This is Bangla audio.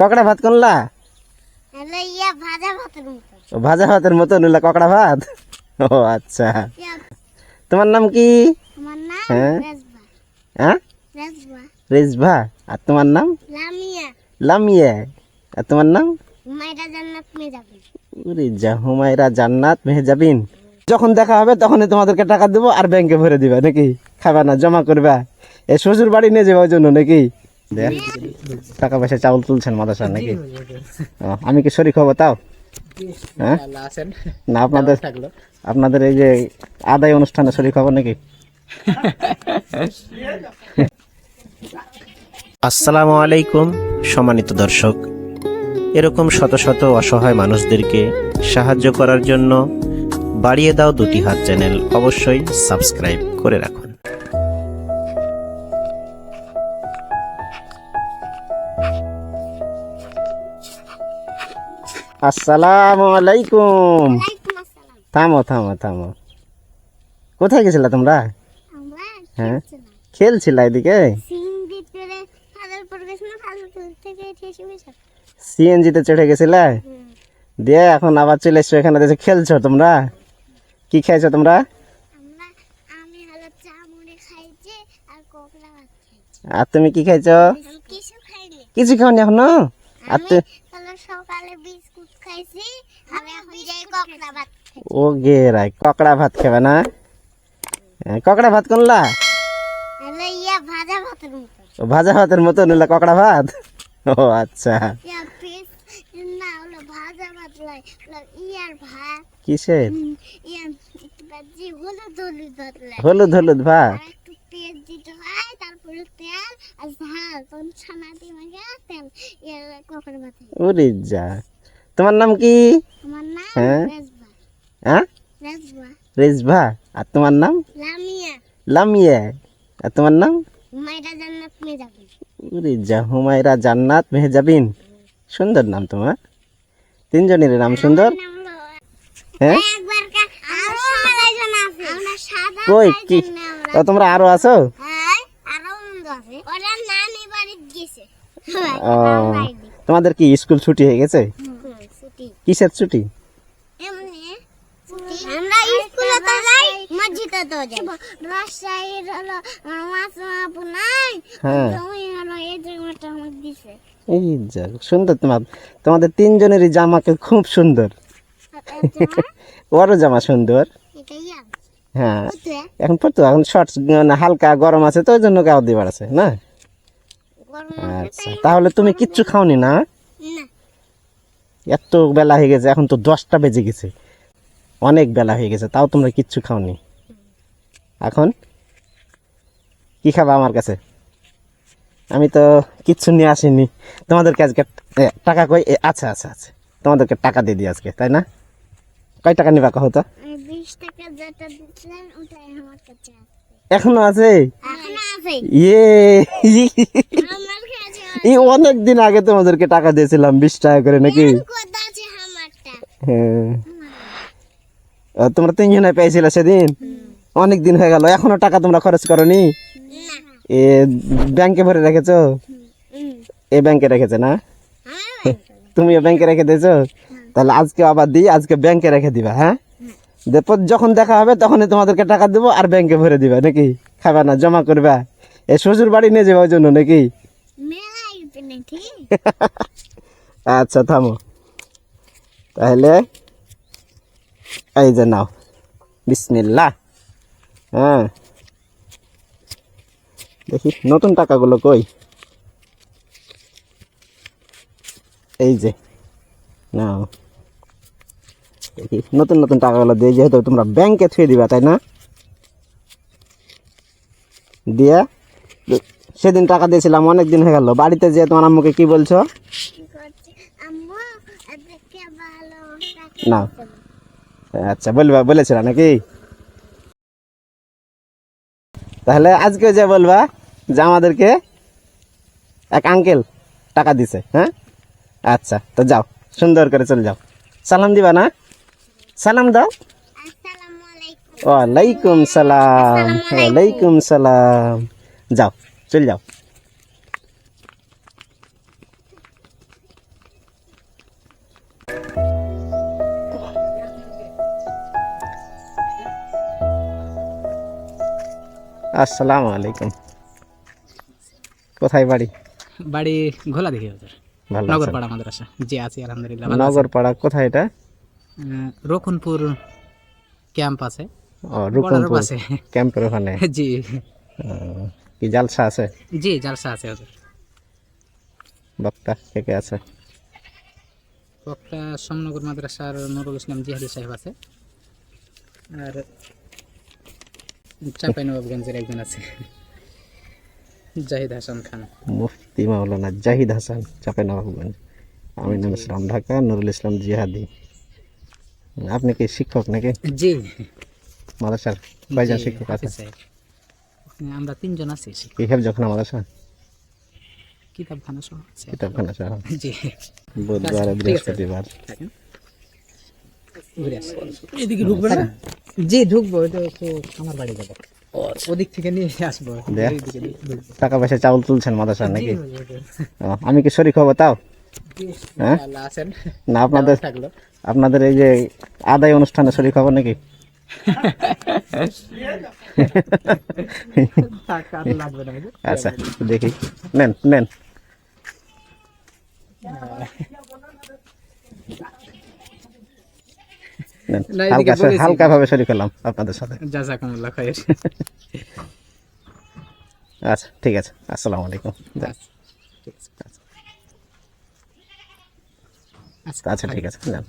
ককড়া ভাত কোনলা ভাজা ভাতের মতো। নিলা ককড়া ভাত? ও আচ্ছা। তোমার নাম কি? হ্যাঁ? হ্যাঁ? রেজভা। আর তোমার নাম? লামিয়া। আর তোমার নাম? হুমায়রা জান্নাত মেহজাবিন যখন দেখা হবে তখনই তোমাদেরকে টাকা দেবো আর ব্যাংকে ভরে দিবা নাকি? খাবা না জমা করবা। এ শ্বশুর বাড়ি নিয়ে যাবে ওই জন্য নাকি? দেখ টাকা পয়সা চাউল তুলছেন মাদাসা নাকি? ও, আমি কি শরীর হব তাও? হ্যাঁ? না আপনাদের আপনাদের এই যে আদায় অনুষ্ঠানে শরীর খবর নাকি? আসসালামু আলাইকুম সম্মানিত দর্শক। এরকম শত শত অসহায় মানুষদেরকে সাহায্য করার জন্য বাড়িয়ে দাও দুটি হাত চ্যানেল অবশ্যই সাবস্ক্রাইব করে রাখুন। আসসালামু আলাইকুম। থামো থামো থামো। কোথায় গেছিলা তোমরা? হ্যাঁ? খেলছিলা এদিকে? সিএনজিতে চড়ে গেছিলা? দিয়ে এখন আবার চলে এসছো এখানে দেখে খেলছো তোমরা? কি খেয়েছো তোমরা? খাইছি আর খাইছি। তুমি কি খাইছো? কিছু খাওনি এখনও? আর আমি তো হলো সকালে ও গে রাই ককড়া ভাত খাবে না? ককড়া ভাত কোনলা? ভাজা ভাতের মতো ও ভাজা ভাতের মতো নিলা ককড়া ভাত? ও আচ্ছা। কিসের? হলুদ হলুদ ভাত আর পেঁয়াজ দিতে হয় তারপরে তেল আর ঝাল তখন ছানা দিয়ে তেল ইয়ার কোকড়া ভাত। ওরে যা। তোমার নাম কি? হ্যাঁ? হ্যাঁ? রেজভা। আর তোমার নাম? লামিয়া। লামিয়া। আর তোমার নাম? যাবে হুমায়রা জান্নাত মেহজাবিন সুন্দর নাম তোমার। তিনজনের নাম সুন্দর? হ্যাঁ? একবার কা- আরও আড়াইজন আছে। আমরা সাদা কই কি? ও তোমরা আরও আছো? হ্যাঁ আরও বন্ধু আছে। ওরা নানি বাড়ি গেছে। ও তোমাদের কি স্কুল ছুটি হয়ে গেছে? ছুটি। কিসের ছুটি? এমনি আমরা স্কুলে তো যাই মসজিদে তো যাই। রাজশাহীর হলো মাসমা নাই হ্যাঁ। তুমি হলো এই আমাকে দিছে। এই যা সুন্দর তোমার তোমাদের তিনজনেরই জামাকে খুব সুন্দর। ওরও জামা সুন্দর। হ্যাঁ। এখন পড়তো এখন শর্টস মানে হালকা গরম আছে তো ওই জন্য গাও দিয়ে আছে না? আচ্ছা তাহলে তুমি কিচ্ছু খাওনি না? না। এত বেলা হয়ে গেছে এখন তো দশটা বেজে গেছে। অনেক বেলা হয়ে গেছে তাও তোমরা কিচ্ছু খাওনি। এখন কি খাবা আমার কাছে? আমি তো কিচ্ছু নিয়ে আসিনি। তোমাদেরকে আজকে টাকা কই? এ, আচ্ছা আচ্ছা আচ্ছা। তোমাদেরকে টাকা দিয়ে দিই আজকে তাই না? কয় টাকা নিবা কহ তো? আছে। এখনও আছে? ইয়ে এই অনেক দিন আগে তোমাদেরকে টাকা দিয়েছিলাম বিশ টাকা করে নাকি? হ্যাঁ। তোমরা তিনজনে পেয়েছিলে সেদিন? অনেক দিন হয়ে গেল এখনও টাকা তোমরা খরচ করনি? না। এ ব্যাংকে ভরে রেখেছো? এ ব্যাংকে রেখেছে না? তুমিও ব্যাংকে। রেখে দিয়েছ? তাহলে আজকে আবার দিই আজকে ব্যাংকে রেখে দিবা হ্যাঁ? দেখো যখন দেখা হবে তখনই তোমাদেরকে টাকা দেবো আর ব্যাংকে ভরে দিবা নাকি? খাবা না জমা করবা। এ শ্বশুর বাড়ি নিয়ে যাবে ওই জন্য নাকি? আচ্ছা থামো। তাহলে এই যে নাও। বিসমিল্লা হ্যাঁ। দেখি, নতুন টাকাগুলো কই? এই যে, নাও। দেখি, নতুন নতুন টাকাগুলো দিয়ে যেহেতু তোমরা ব্যাংকে থুয়ে দিবা, তাই না? দিয়া সেদিন টাকা দিয়েছিলাম অনেক দিন হয়ে গেল। বাড়িতে যে তোমার আম্মুকে কি বলছো? না। আচ্ছা বলবা বলেছিলা নাকি? তাহলে আজকে যে বলবা যে আমাদেরকে এক আঙ্কেল টাকা দিছে হ্যাঁ? আচ্ছা তো যাও সুন্দর করে চলে যাও। সালাম দিবা না? সালাম দাও। ওয়ালাইকুম সালাম। ওয়ালাইকুম সালাম। যাও। চলে যাও। আসসালামু আলাইকুম। কোথায় বাড়ি? বাড়ি ঘোলা দেখি ওদের নগরপাড়া মাদ্রাসা। জি আছি আলহামদুলিল্লাহ নগরপাড়া কোথায় এটা? আহ, রক্ষণপুর ক্যাম্প আছে। ও রুকনপুর ক্যাম্পের ওখানে। জি। কি জালসা আছে? জি জালসা আছে ওদের। বক্তা কে কে আছে? একটা সমনগর মাদ্রাসার নুরুল ইসলাম জিহাদি সাহেব আছে। আর চাপাই নবাবগঞ্জের একজন আছে। জাহিদ হাসান খান। মুফতি মাওলানা জাহিদ হাসান চাপে নবাবগঞ্জ। আমিনুল ইসলাম ঢাকা নুরুল ইসলাম জিহাদি। আপনি কি শিক্ষক নাকি? জি। মাদ্রাসার জি, শিক্ষক আছে আমরা তিনজন আছি কি? হেফ যখন কিতাবখানা সহ আছে। কিতাবখানা সহ। জি। বুধবার বৃহস্পতিবার। এদিকে ঢুকবে না? জি ঢুকবো এটা আমার বাড়ি যাব। ওদিক থেকে নিয়ে আসব। দেখ। এইদিকে ঢুকবো। টাকা পয়সা চাউল তুলছেন মাদ্রাসা নাকি? ও, আমি কি শরীর হব তাও? হ্যাঁ? না আপনাদের আপনাদের এই যে আদায় অনুষ্ঠানে শরীর খবর নাকি? আচ্ছা দেখি। নেন নেন। হালকা হালকা ভাবে শরীর করলাম আপনাদের সাথে। জাজাকুমুল্লাহ খায়ের। আচ্ছা ঠিক আছে। আসসালামু আলাইকুম। যান। ঠিক আছে। আচ্ছা ঠিক আছে। যান